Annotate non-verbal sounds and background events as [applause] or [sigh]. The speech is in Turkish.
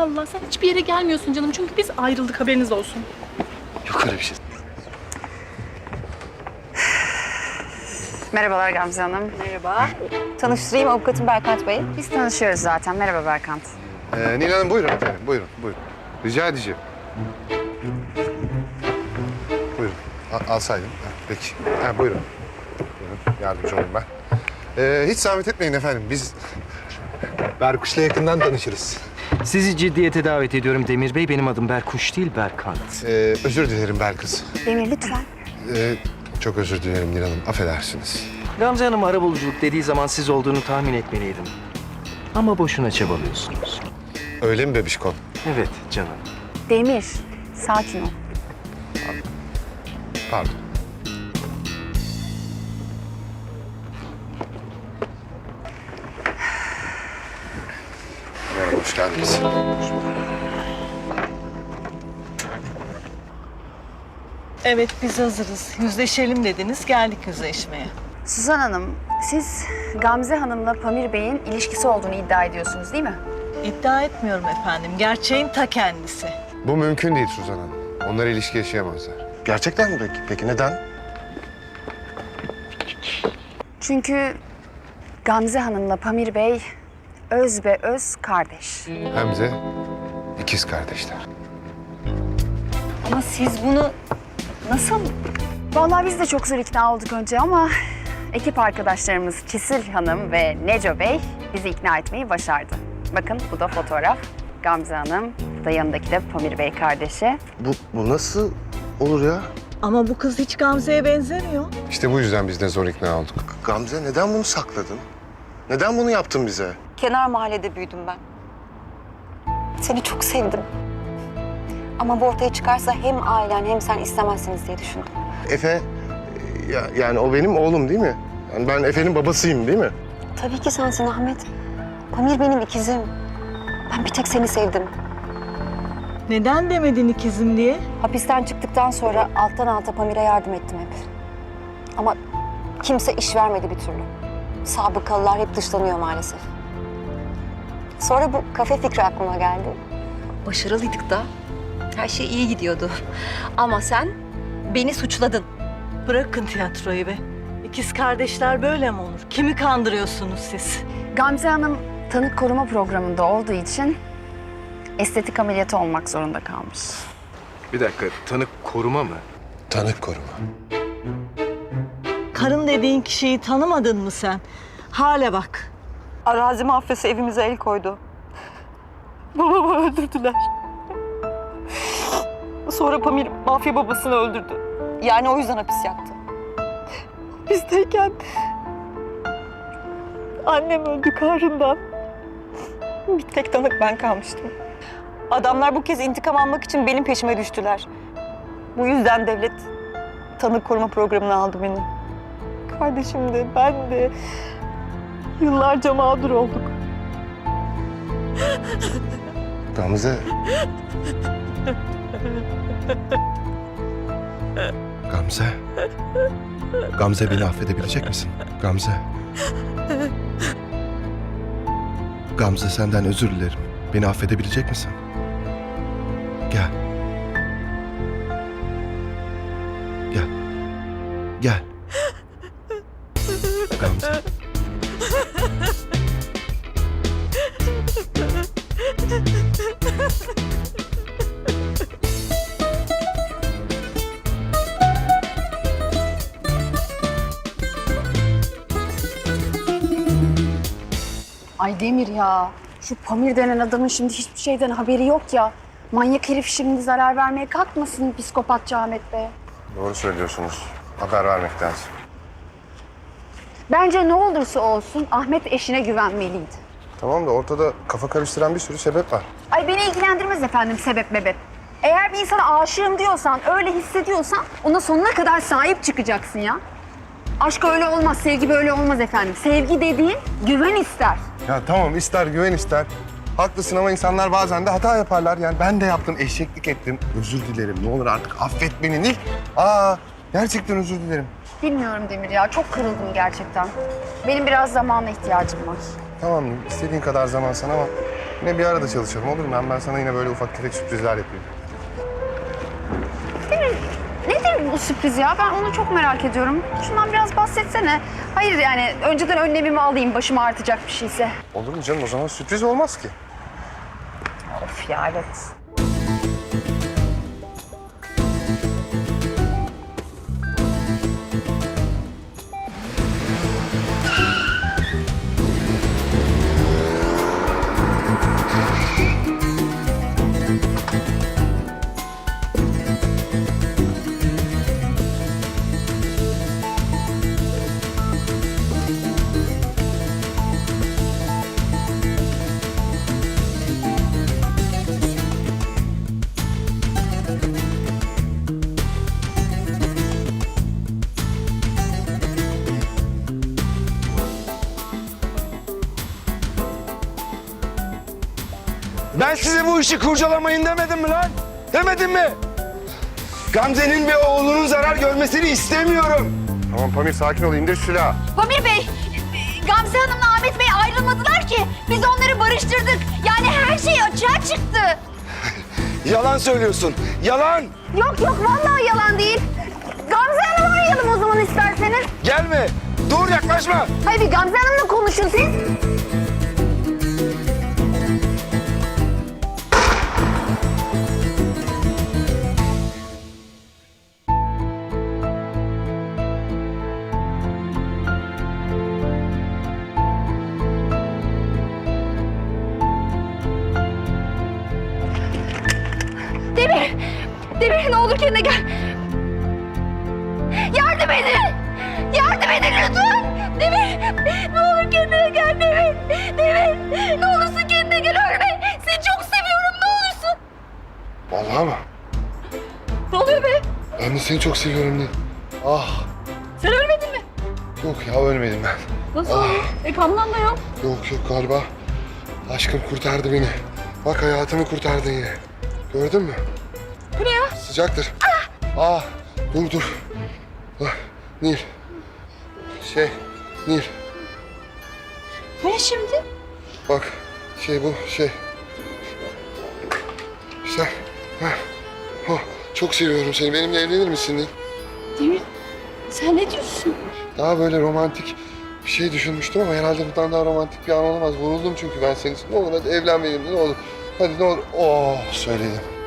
Allah sen hiçbir yere gelmiyorsun canım çünkü biz ayrıldık haberiniz olsun. Yok öyle bir şey. Merhabalar Gamze Hanım. Merhaba. Tanıştırayım avukatım Berkant Bey. Biz tanışıyoruz zaten. Merhaba Berkant. Ee, Nil Hanım buyurun efendim. Buyurun, buyurun. Rica edeceğim. Buyurun. Al, alsaydım. Ha, peki. Ha, buyurun. Buyurun. Yardımcı olayım ben. Ee, hiç zahmet etmeyin efendim. Biz Berkuş'la yakından tanışırız. Sizi ciddiyete davet ediyorum Demir Bey. Benim adım Berkuş değil Berkant. Ee, özür dilerim Belkıs. Demir lütfen. Ee, çok özür dilerim Nil Hanım. Affedersiniz. Gamze Hanım arabuluculuk dediği zaman siz olduğunu tahmin etmeliydim. Ama boşuna çabalıyorsunuz. Öyle mi bebişkom? Evet canım. Demir. Sakin ol. Pardon. Hoş geldiniz. Evet biz hazırız. Yüzleşelim dediniz geldik yüzleşmeye. Suzan Hanım, siz Gamze Hanım'la Pamir Bey'in ilişkisi olduğunu iddia ediyorsunuz değil mi? İddia etmiyorum efendim. Gerçeğin ta kendisi. Bu mümkün değil Suzan Hanım. Onlar ilişki yaşayamazlar. Gerçekten mi peki? Peki neden? Çünkü Gamze Hanım'la Pamir Bey öz ve öz kardeş. Hem de ikiz kardeşler. Ama siz bunu nasıl? Vallahi biz de çok zor ikna olduk önce ama ekip arkadaşlarımız Çisil Hanım ve Neco Bey bizi ikna etmeyi başardı. Bakın bu da fotoğraf. Gamze Hanım, bu da yanındaki de Pamir Bey kardeşi. Bu, bu nasıl olur ya? Ama bu kız hiç Gamze'ye benzemiyor. İşte bu yüzden biz de zor ikna olduk. Gamze neden bunu sakladın? Neden bunu yaptın bize? Kenar mahallede büyüdüm ben. Seni çok sevdim. Ama bu ortaya çıkarsa hem ailen hem sen istemezsiniz diye düşündüm. Efe, e, ya, yani o benim oğlum değil mi? Yani ben Efe'nin babasıyım değil mi? Tabii ki sensin Ahmet. Pamir benim ikizim. Ben bir tek seni sevdim. Neden demedin ikizim diye? Hapisten çıktıktan sonra alttan alta Pamir'e yardım ettim hep. Ama kimse iş vermedi bir türlü. Sabıkalılar hep dışlanıyor maalesef. Sonra bu kafe fikri aklıma geldi. Başarılıydık da. Her şey iyi gidiyordu. Ama sen beni suçladın. Bırakın tiyatroyu be. İkiz kardeşler böyle mi olur? Kimi kandırıyorsunuz siz? Gamze Hanım tanık koruma programında olduğu için estetik ameliyatı olmak zorunda kalmış. Bir dakika tanık koruma mı? Tanık koruma. Karın dediğin kişiyi tanımadın mı sen? Hale bak. Arazi mafyası evimize el koydu. Babamı öldürdüler. Sonra Pamir mafya babasını öldürdü. Yani o yüzden hapis yattı. Bizdeyken annem öldü karından. Bir tek tanık ben kalmıştım. Adamlar bu kez intikam almak için benim peşime düştüler. Bu yüzden devlet tanık koruma programına aldı beni. Kardeşim de ben de yıllarca mağdur olduk. Gamze. Gamze. Gamze beni affedebilecek misin? Gamze. Gamze senden özür dilerim. Beni affedebilecek misin? Gel. Gel. Gel. Gamze. Ay Demir ya, şu Pamir denen adamın şimdi hiçbir şeyden haberi yok ya. Manyak herif şimdi zarar vermeye kalkmasın psikopatça Ahmet Bey. Doğru söylüyorsunuz. Haber vermek lazım. Bence ne olursa olsun Ahmet eşine güvenmeliydi. Tamam da ortada kafa karıştıran bir sürü sebep var. Ay beni ilgilendirmez efendim sebep mebep. Eğer bir insana aşığım diyorsan, öyle hissediyorsan ona sonuna kadar sahip çıkacaksın ya. Aşk öyle olmaz, sevgi böyle olmaz efendim. Sevgi dediğin güven ister. Ya tamam ister güven ister. Haklısın ama insanlar bazen de hata yaparlar. Yani ben de yaptım, eşeklik ettim. Özür dilerim. Ne olur artık affet beni Nil. Aa, gerçekten özür dilerim. Bilmiyorum Demir ya, çok kırıldım gerçekten. Benim biraz zamana ihtiyacım var. Tamam Nil, istediğin kadar zaman sana ama Yine bir arada çalışalım olur mu? Ben, ben sana yine böyle ufak tefek sürprizler yapayım. Sürpriz ya? Ben onu çok merak ediyorum. Şundan biraz bahsetsene. Hayır yani önceden önlemimi alayım başıma artacak bir şeyse. Olur mu canım? O zaman sürpriz olmaz ki. Of ya evet. Ben size bu işi kurcalamayın demedim mi lan? Demedim mi? Gamze'nin ve oğlunun zarar görmesini istemiyorum. Tamam Pamir sakin ol. indir silahı. Pamir Bey, Gamze Hanım'la Ahmet Bey ayrılmadılar ki. Biz onları barıştırdık. Yani her şey açığa çıktı. [laughs] Yalan söylüyorsun. Yalan. Yok yok vallahi yalan değil. Gamze Hanım'ı arayalım o zaman isterseniz. Gelme. Dur yaklaşma. Hayır bir Gamze Hanım'la konuşun siz. Kendine gel. Yardım edin! Yardım edin lütfen! Demir! Ne olur kendine gel Demir! Demir! Ne olursun kendine gel ölme! Seni çok seviyorum ne olursun! Vallahi mı? Ne oluyor be? Ben de seni çok seviyorum diye. Ah. Sen ölmedin mi? Yok ya ölmedim ben. Nasıl? E kandan da yok. Yok yok galiba. Aşkım kurtardı beni. Bak hayatımı kurtardın yine. Gördün mü? Sıcaktır. Ah. Dur dur. Ah, Nil. Şey. Nil. Ne şimdi? Bak. Şey bu şey. Sen. Heh. Oh, çok seviyorum seni. Benimle evlenir misin Nil? Demir sen ne diyorsun? Daha böyle romantik bir şey düşünmüştüm ama herhalde bundan daha romantik bir an olamaz. Vuruldum çünkü ben senin için. Ne olur hadi evlen benimle ne olur. Hadi ne olur. Oh söyledim.